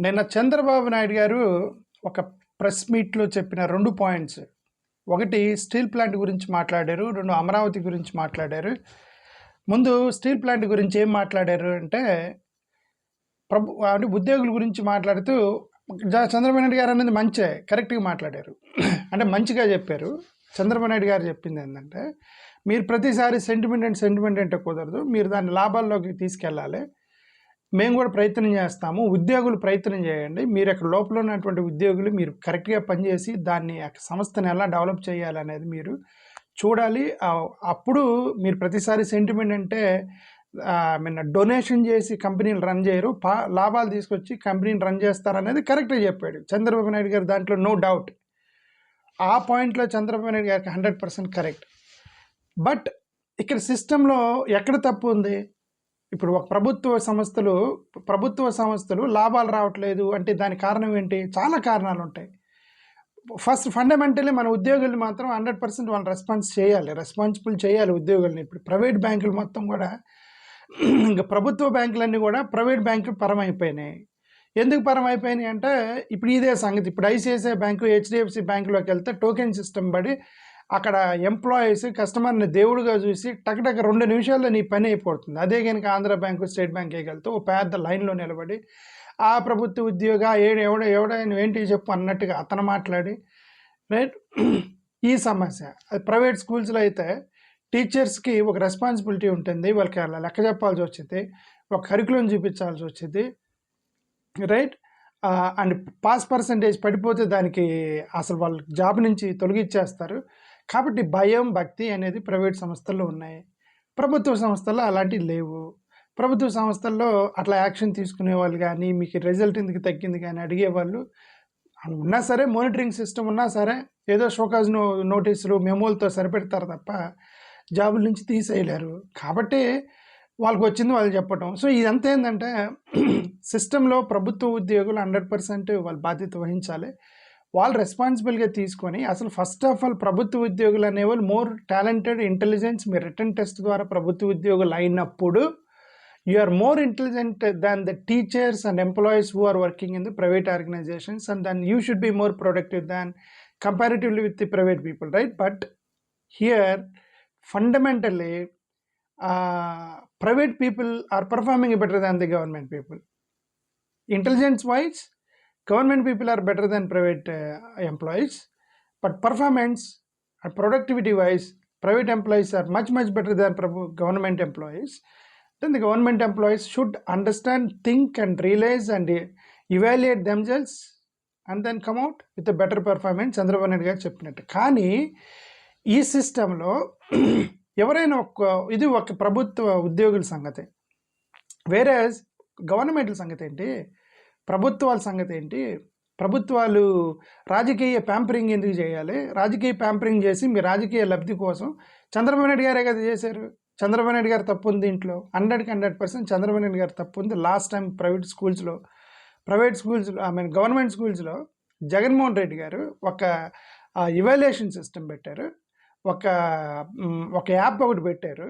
నిన్న చంద్రబాబు నాయుడు గారు ఒక ప్రెస్ మీట్లో చెప్పిన రెండు పాయింట్స్. ఒకటి స్టీల్ ప్లాంట్ గురించి మాట్లాడారు. రెండు అమరావతి గురించి మాట్లాడారు. ముందు స్టీల్ ప్లాంట్ గురించి ఏం మాట్లాడారు అంటే ప్రభు అంటే ఉద్యోగుల గురించి మాట్లాడుతూ చంద్రబాబు నాయుడు గారు అనేది మంచే కరెక్ట్గా మాట్లాడారు. అంటే మంచిగా చెప్పారు. చంద్రబాబు నాయుడు గారు చెప్పింది ఏంటంటే మీరు ప్రతిసారి సెంటిమెంట్ అండ్ సెంటిమెంట్ అంటే కుదరదు. మీరు దాన్ని లాభాల్లోకి తీసుకెళ్ళాలి. మేము కూడా ప్రయత్నం చేస్తాము. ఉద్యోగులు ప్రయత్నం చేయండి. మీరు అక్కడ లోపల ఉన్నటువంటి ఉద్యోగులు మీరు కరెక్ట్గా పనిచేసి దాన్ని సంస్థను సంస్థని ఎలా డెవలప్ చేయాలి అనేది మీరు చూడాలి. అప్పుడు మీరు ప్రతిసారి సెంటిమెంట్ అంటే మిన్న డొనేషన్ చేసి కంపెనీలు రన్ చేయరు. పా లాభాలు తీసుకొచ్చి కంపెనీని రన్ చేస్తారనేది కరెక్ట్గా చెప్పాడు. చంద్రబాబు నాయుడు గారు దాంట్లో నో డౌట్. ఆ పాయింట్లో చంద్రబాబు నాయుడు గారికి హండ్రెడ్ పర్సెంట్ కరెక్ట్. బట్ ఇక్కడ సిస్టంలో ఎక్కడ తప్పు ఉంది? ఇప్పుడు ఒక ప్రభుత్వ సంస్థలు ప్రభుత్వ సంస్థలు లాభాలు రావట్లేదు అంటే దాని కారణం ఏంటి? చాలా కారణాలు ఉంటాయి. ఫస్ట్ ఫండమెంటలీ మన ఉద్యోగులు మాత్రం హండ్రెడ్ పర్సెంట్ వాళ్ళు రెస్పాన్స్ చేయాలి రెస్పాన్సిబుల్ చేయాలి ఉద్యోగుల్ని. ఇప్పుడు ప్రైవేట్ బ్యాంకులు మొత్తం కూడా ఇంకా ప్రభుత్వ బ్యాంకులన్నీ కూడా ప్రైవేట్ బ్యాంకులు పరం అయిపోయినాయి ఎందుకు పరం అయిపోయినాయి అంటే ఇప్పుడు ఇదే సంగతి. ఇప్పుడు ఐసిఐసిఐ బ్యాంకు హెచ్డిఎఫ్సి బ్యాంకులోకి వెళ్తే టోకెన్ సిస్టమ్ పడి అక్కడ ఎంప్లాయీస్ కస్టమర్ని దేవుడిగా చూసి టక్టక్ రెండు నిమిషాల్లో నీ పని అయిపోతుంది. అదే కనుక ఆంధ్ర బ్యాంకు స్టేట్ బ్యాంక్ వెళ్తే ఓ పెద్ద లైన్లో నిలబడి ఆ ప్రభుత్వ ఉద్యోగ ఏడు ఎవడ ఎవడ ఏంటి చెప్పు అన్నట్టుగా అతను మాట్లాడి రైట్? ఈ సమస్య అది ప్రైవేట్ స్కూల్స్లో అయితే టీచర్స్కి ఒక రెస్పాన్సిబిలిటీ ఉంటుంది. వాళ్ళకి అలా లెక్క చెప్పాల్సి వచ్చింది ఒక కరికులం చూపించాల్సి వచ్చింది. రైట్? అండ్ పాస్ పర్సంటేజ్ పడిపోతే దానికి అసలు వాళ్ళ జాబ్ నుంచి తొలగిచ్చేస్తారు. కాబట్టి భయం భక్తి అనేది ప్రైవేట్ సంస్థల్లో ఉన్నాయి. ప్రభుత్వ సంస్థల్లో అలాంటివి లేవు. ప్రభుత్వ సంస్థల్లో అట్లా యాక్షన్ తీసుకునే వాళ్ళు కానీ మీకు రిజల్ట్ ఎందుకు తగ్గింది కానీ అడిగేవాళ్ళు ఉన్నా సరే మానిటరింగ్ సిస్టమ్ ఉన్నా సరే ఏదో షోకాజ్ నో నోటీసులు మెమోలతో సరిపెడతారు తప్ప జాబుల నుంచి తీసేయలేరు. కాబట్టి వాళ్ళకి వచ్చింది వాళ్ళు చెప్పటం. సో ఇదంతా ఏంటంటే సిస్టంలో ప్రభుత్వ ఉద్యోగులు హండ్రెడ్ పర్సెంట్ వాళ్ళ బాధ్యత వహించాలి. వాళ్ళు రెస్పాన్సిబుల్గా తీసుకొని అసలు ఫస్ట్ ఆఫ్ ఆల్ ప్రభుత్వ ఉద్యోగులు అనేవాళ్ళు మోర్ టాలెంటెడ్ ఇంటెలిజెన్స్ మీ రిటర్న్ టెస్ట్ ద్వారా ప్రభుత్వ ఉద్యోగులు అయినప్పుడు you are more intelligent than the teachers and employees who are working in the private organizations and than you should be more productive than comparatively with the private people right but here fundamentally private people are performing better than the government people intelligence wise government people are better then private employees but performance and productivity wise private employees are much much better then Prabhu government employees then the government employees should understand think and realize and evaluate themselves and then come out with a better performance Chandrababu Naidu గారు చెప్పినట్టు. కానీ ఈ సిస్టంలో ఎవరైనా ఒక ఇది ఒక ప్రభుత్వ ఉద్యోగుల సంగతి. వేరే గవర్నమెంట్ల సంగతి ఏంటి ప్రభుత్వాల సంగతి ఏంటి ప్రభుత్వాలు రాజకీయ ప్యాంపరింగ్ ఎందుకు చేయాలి? రాజకీయ ప్యాంపరింగ్ చేసి మీ రాజకీయ లబ్ధి కోసం చంద్రబాబు నాయుడు గారే కదా చేశారు. చంద్రబాబు నాయుడు గారు తప్పు ఉంది దీంట్లో హండ్రెడ్కి హండ్రెడ్ పర్సెంట్ చంద్రబాబు నాయుడు గారు తప్పు ఉంది. లాస్ట్ టైం ప్రైవేట్ స్కూల్స్లో ప్రైవేట్ స్కూల్స్లో ఐ మీన్ గవర్నమెంట్ స్కూల్స్లో జగన్మోహన్ రెడ్డి గారు ఒక ఇవాల్యుయేషన్ సిస్టమ్ పెట్టారు. ఒక ఒక యాప్ ఒకటి పెట్టారు.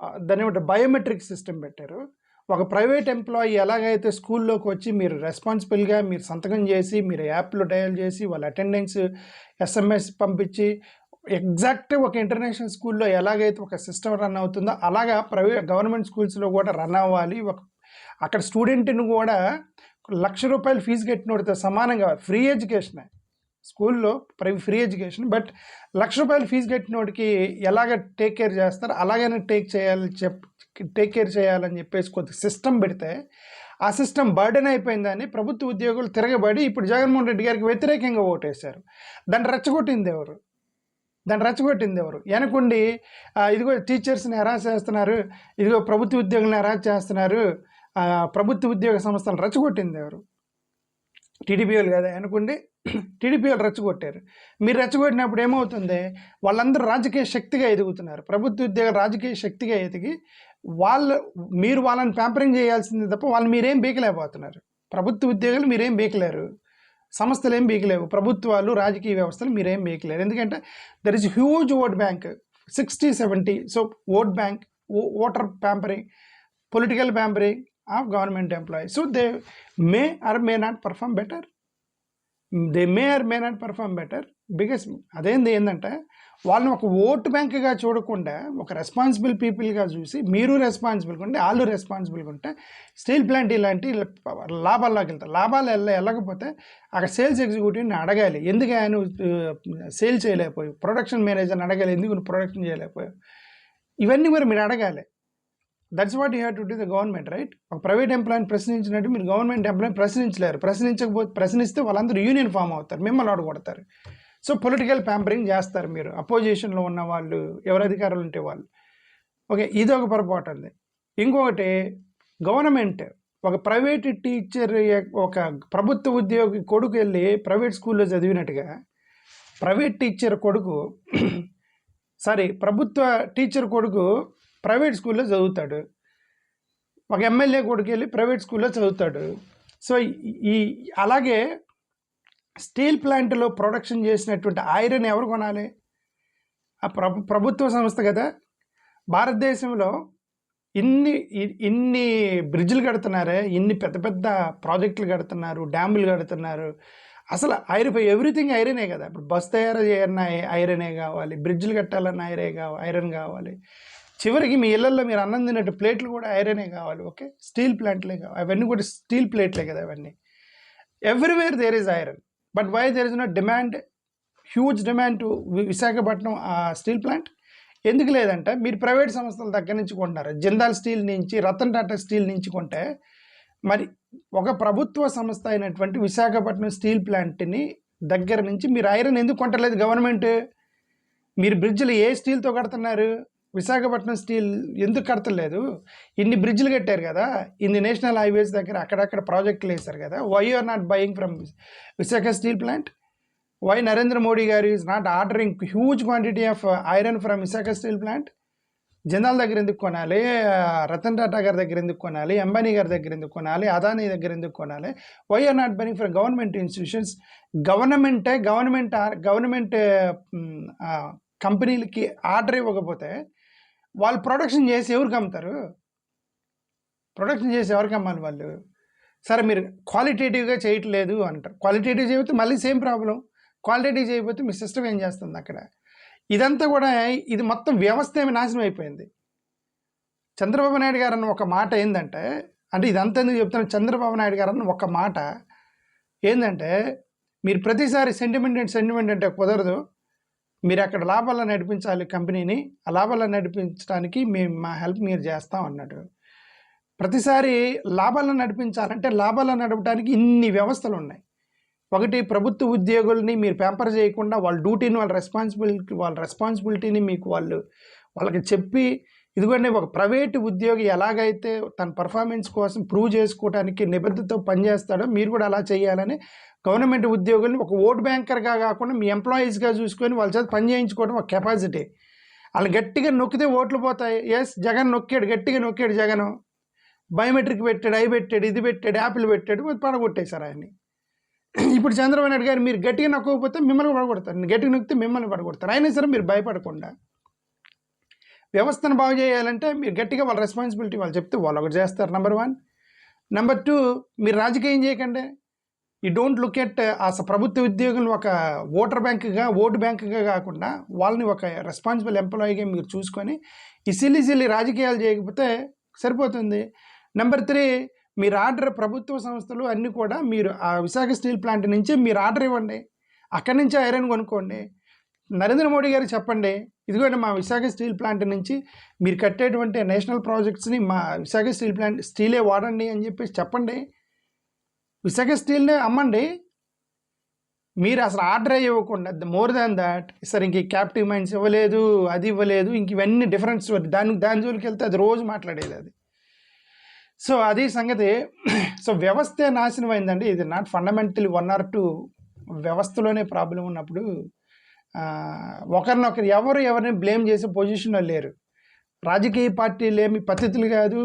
దాని దాన్ని ఒకటి బయోమెట్రిక్ సిస్టమ్ పెట్టారు. ఒక ప్రైవేట్ ఎంప్లాయీ ఎలాగైతే స్కూల్లోకి వచ్చి మీరు రెస్పాన్సిబుల్గా మీరు సంతకం చేసి మీరు యాప్లో డయల్ చేసి వాళ్ళ అటెండెన్స్ ఎస్ఎంఎస్ పంపించి ఎగ్జాక్ట్ ఒక ఇంటర్నేషనల్ స్కూల్లో ఎలాగైతే ఒక సిస్టమ్ రన్ అవుతుందో అలాగా ప్రైవేట్ గవర్నమెంట్ స్కూల్స్లో కూడా రన్ అవ్వాలి. ఒక అక్కడ స్టూడెంట్ని కూడా లక్ష రూపాయలు ఫీజు కట్టినోడితో సమానంగా ఫ్రీ ఎడ్యుకేషనే. స్కూల్లో ప్రై ఫ్రీ ఎడ్యుకేషన్ బట్ లక్ష రూపాయలు ఫీజు కట్టినోడికి ఎలాగ టేక్ కేర్ చేస్తారో? అలాగనే టేక్ చేయాలి చెప్ టేక్ కేర్ చేయాలని చెప్పేసి కొంత సిస్టమ్ పెడితే ఆ సిస్టమ్ బర్డెన్ అయిపోయిందని ప్రభుత్వ ఉద్యోగులు తిరగబడి ఇప్పుడు జగన్మోహన్ రెడ్డి గారికి వ్యతిరేకంగా ఓటేశారు. దాన్ని రెచ్చగొట్టింది ఎవరు? దాన్ని రెచ్చగొట్టింది ఎవరు? వెనకుండి ఇదిగో టీచర్స్ని హెరాస్ చేస్తున్నారు ఇదిగో ప్రభుత్వ ఉద్యోగులను హెరాస్ చేస్తున్నారు ప్రభుత్వ ఉద్యోగ సంస్థలు రెచ్చగొట్టింది ఎవరు? టీడీపీ వాళ్ళు కదా? అనుకోండి టీడీపీ వాళ్ళు రెచ్చగొట్టారు. మీరు రెచ్చగొట్టినప్పుడు ఏమవుతుంది? వాళ్ళందరూ రాజకీయ శక్తిగా ఎదుగుతున్నారు. ప్రభుత్వ ఉద్యోగ రాజకీయ శక్తిగా ఎదిగి వాళ్ళు మీరు వాళ్ళని ప్యాంపరింగ్ చేయాల్సింది తప్ప వాళ్ళు మీరేం బీకలేకపోతున్నారు. ప్రభుత్వ ఉద్యోగులు మీరేం బీకలేరు. సంస్థలు ఏం బీకలేవు. ప్రభుత్వాలు రాజకీయ వ్యవస్థలు మీరేం బీకలేరు. ఎందుకంటే there is huge vote bank sixty seventy so vote bank voter pampering political pampering of government employee so they may or may not perform better they may or may not perform better because అదేంది ఏంటంటే వాళ్ళని ఒక vote బ్యాంక్గా చూడకుండా ఒక responsible పీపుల్గా చూసి మీరు రెస్పాన్సిబుల్గా ఉంటే వాళ్ళు రెస్పాన్సిబుల్గా ఉంటే స్టీల్ ప్లాంట్ ఇలాంటి లాభాల్లోకి వెళ్తారు. లాభాలు వెళ్ళ వెళ్ళకపోతే అక్కడ సేల్స్ ఎగ్జిక్యూటివ్ని అడగాలి. ఎందుకు ఆయన సేల్ చేయలేకపోయి ప్రొడక్షన్ మేనేజర్ని అడగాలి. ఎందుకు నువ్వు ప్రొడక్షన్ చేయలేకపోయావు? ఇవన్నీ మరి మీరు అడగాలి. That's what you have to do the government right ఒక ప్రైవేట్ ఎంప్లాయీని ప్రశ్నించినట్టు మీరు గవర్నమెంట్ ఎంప్లాయీని ప్రశ్నించలేరు. ప్రశ్నించకపోతే ప్రశ్నిస్తే వాళ్ళందరూ యూనియన్ ఫామ్ అవుతారు. మిమ్మల్ని ఆడగొడతారు సో పొలిటికల్ ప్యాంపరింగ్ చేస్తారు మీరు. అపోజిషన్లో ఉన్న వాళ్ళు ఎవరు అధికారులు ఉంటే వాళ్ళు. ఓకే ఇది ఒక పొరపాటు ఉంది ఇంకొకటి గవర్నమెంట్ ఒక ప్రైవేట్ టీచర్ ఒక ప్రభుత్వ ఉద్యోగి కొడుకు వెళ్ళి ప్రైవేట్ స్కూల్లో చదివినట్టుగా ప్రైవేట్ టీచర్ కొడుకు సారీ ప్రభుత్వ టీచర్ కొడుకు ప్రైవేట్ స్కూల్లో చదువుతాడు. ఒక ఎమ్మెల్యే కొడుకు వెళ్ళి ప్రైవేట్ స్కూల్లో చదువుతాడు. సో ఈ అలాగే స్టీల్ ప్లాంట్లో ప్రొడక్షన్ చేసినటువంటి ఐరన్ ఎవరు కొనాలి? ఆ ప్రభు ప్రభుత్వ సంస్థ కదా. భారతదేశంలో ఇన్ని ఇన్ని బ్రిడ్జ్లు కడుతున్నారే ఇన్ని పెద్ద పెద్ద ప్రాజెక్టులు కడుతున్నారు డ్యాములు కడుతున్నారు. అసలు ఐరన్ ఎవ్రీథింగ్ ఐరనే కదా. ఇప్పుడు బస్ తయారు చేయాలన్నా ఐరనే కావాలి బ్రిడ్జ్లు కట్టాలన్నా ఐరే కావాలి ఐరన్ కావాలి. చివరికి మీ ఇళ్ళల్లో మీరు అన్నం తిన్నట్టు ప్లేట్లు కూడా ఐరనే కావాలి ఓకే? స్టీల్ ప్లాంట్లే కావాలి. అవన్నీ కూడా స్టీల్ ప్లేట్లే కదా అవన్నీ. Everywhere there is iron. But why there is no demand huge demand to Visakhapatnam steel plant ఎందుకు లేదంటే మీరు ప్రైవేట్ సంస్థల దగ్గర నుంచి కొంటున్నారు. జిందాల్ స్టీల్ నుంచి రతన్ టాటా స్టీల్ నుంచి కొంటే మరి ఒక ప్రభుత్వ సంస్థ అయినటువంటి విశాఖపట్నం స్టీల్ ప్లాంట్ని దగ్గర నుంచి మీరు ఐరన్ ఎందుకు కొంటలేదు గవర్నమెంట్ మీరు బ్రిడ్జ్లు ఏ స్టీల్తో కడుతున్నారు? విశాఖపట్నం స్టీల్ ఎందుకు కడతలేదు? ఇన్ని బ్రిడ్జ్లు కట్టారు కదా ఇన్ని నేషనల్ హైవేస్ దగ్గర అక్కడక్కడ ప్రాజెక్టులు వేశారు కదా why are not buying from Visakha steel plant? Why Narendra Modi గారు is not ordering huge quantity of iron from Visakha steel plant? జనాల దగ్గర ఎందుకు కొనాలి? Uh, రతన్ టాటా గారి దగ్గర ఎందుకు కొనాలి? అంబానీ గారి దగ్గర ఎందుకు కొనాలి? అదానీ దగ్గర ఎందుకు కొనాలి? Why are not buying from government institutions గవర్నమెంటే గవర్నమెంట్ గవర్నమెంట్ కంపెనీలకి ఆర్డర్ ఇవ్వకపోతే వాళ్ళు ప్రొడక్షన్ చేసి ఎవరికి అమ్ముతారు? ప్రొడక్షన్ చేసి ఎవరికి అమ్మాలి వాళ్ళు? సరే మీరు క్వాలిటేటివ్గా చేయట్లేదు అంటారు. క్వాలిటేటివ్ చేయకపోతే మళ్ళీ సేమ్ ప్రాబ్లం క్వాలిటేటివ్ చేయకపోతే మీ సిస్టమ్ ఏం చేస్తుంది అక్కడ? ఇదంతా కూడా ఇది మొత్తం వ్యవస్థ ఏమి నాశనం అయిపోయింది. చంద్రబాబు నాయుడు గారు అన్న ఒక మాట ఏంటంటే అంటే ఇదంతా ఎందుకు చెప్తాను చంద్రబాబు నాయుడు గారు అన్న ఒక మాట ఏంటంటే మీరు ప్రతిసారి సెంటిమెంట్ అండ్ సెంటిమెంట్ అంటే కుదరదు. మీరు అక్కడ లాభాల్లో నడిపించాలి కంపెనీని ఆ లాభాల్లో నడిపించడానికి మేము మా హెల్ప్ మీరు చేస్తాం అన్నాడు ప్రతిసారి లాభాలను నడిపించాలంటే లాభాలను నడపడానికి ఇన్ని వ్యవస్థలు ఉన్నాయి. ఒకటి ప్రభుత్వ ఉద్యోగుల్ని మీరు పేపర్ చేయకుండా వాళ్ళ డ్యూటీని వాళ్ళ రెస్పాన్సిబిలిటీ వాళ్ళ రెస్పాన్సిబిలిటీని మీకు వాళ్ళు వాళ్ళకి చెప్పి ఇదిగోండి ఒక ప్రైవేట్ ఉద్యోగి ఎలాగైతే తన పర్ఫార్మెన్స్ కోసం ప్రూవ్ చేసుకోవడానికి నిబద్ధతతో పనిచేస్తాడో మీరు కూడా అలా చేయాలని గవర్నమెంట్ ఉద్యోగుల్ని ఒక ఓట్ బ్యాంకర్గా కాకుండా మీ ఎంప్లాయీస్గా చూసుకొని వాళ్ళ చేత పని చేయించుకోవడం ఒక కెపాసిటీ. వాళ్ళు గట్టిగా నొక్కితే ఓట్లు పోతాయి. ఎస్ జగన్ నొక్కాడు గట్టిగా నొక్కాడు జగన్. బయోమెట్రిక్ పెట్టాడు అవి పెట్టాడు ఇది పెట్టాడు యాపిల్ పెట్టాడు పడగొట్టేశారు ఆయన్ని. ఇప్పుడు చంద్రబాబు నాయుడు గారు మీరు గట్టిగా నొక్కకపోతే మిమ్మల్ని పడగొడతారు. గట్టిగా నొక్కితే మిమ్మల్ని పడగొడతారు. అయినా సరే మీరు భయపడకుండా వ్యవస్థను బాగు చేయాలంటే మీరు గట్టిగా వాళ్ళ రెస్పాన్సిబిలిటీ వాళ్ళు చెప్తే వాళ్ళు ఒకటి చేస్తారు నెంబర్ వన్. నెంబర్ టూ మీరు రాజకీయం చేయకండి. ఈ డోంట్ లుక్ ఎట్ ఆ ప్రభుత్వ ఉద్యోగులు ఒక ఓటర్ బ్యాంక్గా ఓటు బ్యాంకుగా కాకుండా వాళ్ళని ఒక రెస్పాన్సిబుల్ ఎంప్లాయీగా మీరు చూసుకొని ఈ సిల్లి సిల్లి రాజకీయాలు చేయకపోతే సరిపోతుంది. నెంబర్ త్రీ మీరు ఆర్డర్ ప్రభుత్వ సంస్థలు అన్నీ కూడా మీరు ఆ విశాఖ స్టీల్ ప్లాంట్ నుంచి మీరు ఆర్డర్ ఇవ్వండి. అక్కడి నుంచి ఐరన్ కొనుక్కోండి. నరేంద్ర మోడీ గారు చెప్పండి ఇదిగోండి మా విశాఖ స్టీల్ ప్లాంట్ నుంచి మీరు కట్టేటువంటి నేషనల్ ప్రాజెక్ట్స్ని మా విశాఖ స్టీల్ ప్లాంట్ స్టీలే వాడండి అని చెప్పేసి చెప్పండి. విశాఖ స్టీల్నే అమ్మండి. మీరు అసలు ఆర్డర్ ఇవ్వకుండా మోర్ దాన్ దాట్ సరే ఇంక క్యాప్టివ్ మైండ్స్ ఇవ్వలేదు అది ఇవ్వలేదు ఇంక ఇవన్నీ డిఫరెన్స్ దాని దాని జోలికి వెళ్తే అది రోజు మాట్లాడేది అది. సో అది సంగతి. సో వ్యవస్థే నాశనం అయిందండి. ఇది not fundamental one or two వ్యవస్థలోనే problem ఉన్నప్పుడు ఒకరినొకరు ఎవరు ఎవరిని బ్లేమ్ చేసే పొజిషన్లో లేరు. రాజకీయ పార్టీలు ఏమి పద్ధతులు కాదు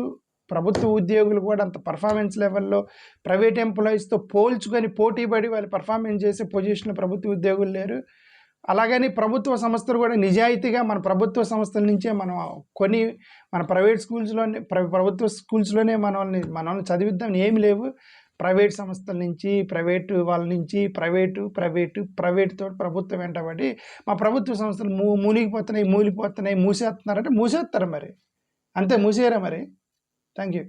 ప్రభుత్వ ఉద్యోగులు కూడా అంత పర్ఫార్మెన్స్ లెవెల్లో ప్రైవేట్ ఎంప్లాయీస్తో పోల్చుకొని పోటీ పడి వాళ్ళు పర్ఫార్మెన్స్ చేసే పొజిషన్లో ప్రభుత్వ ఉద్యోగులు లేరు. అలాగని ప్రభుత్వ సంస్థలు కూడా నిజాయితీగా మన ప్రభుత్వ సంస్థల నుంచే మనం కొన్ని మన ప్రైవేట్ స్కూల్స్లోనే ప్ర- ప్రభుత్వ స్కూల్స్లోనే మనల్ని మనల్ని చదివిద్దాం ఏమి లేవు. ప్రైవేట్ సంస్థల నుంచి ప్రైవేటు వాళ్ళ నుంచి ప్రైవేటు ప్రైవేటు ప్రైవేట్ తోటి ప్రభుత్వం వెంటబడి మా ప్రభుత్వ సంస్థలు మూ మూలిగిపోతున్నాయి మూలిపోతున్నాయి మూసేస్తున్నారంటే మూసేస్తారు మరి. అంతే మూసేయరా మరి? Thank you